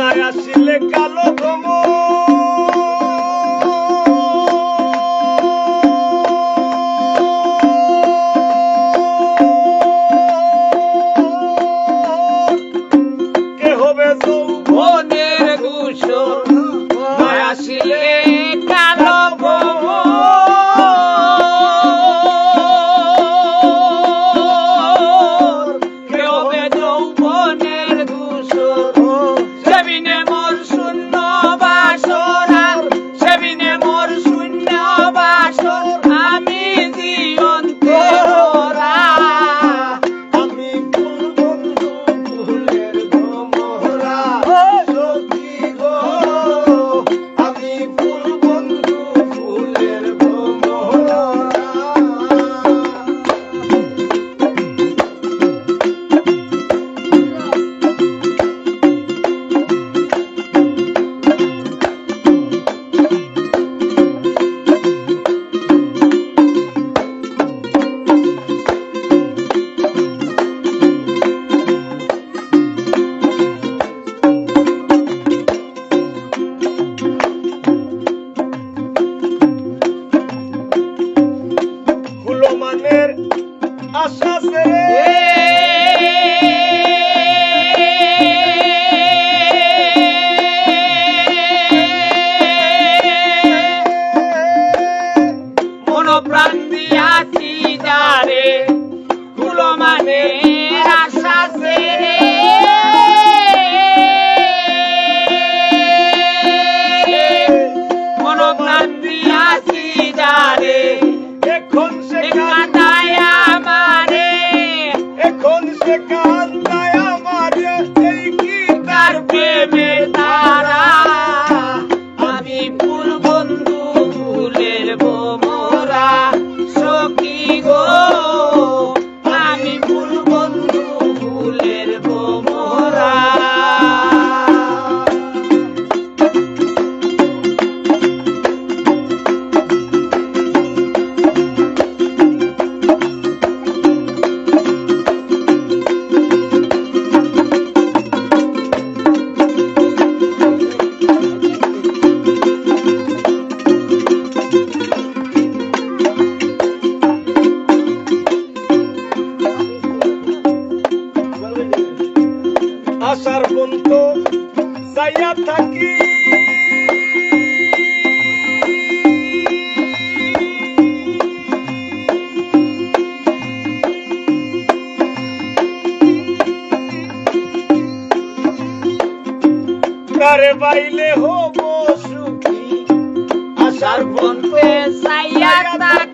মাথায় আসিলে কালো ধমক। Asafe. আশার বন্ধ যাইয়া থাকি। কারে বাইলে হব সুখী? আশার বন্ধু যাইয়া থাকি।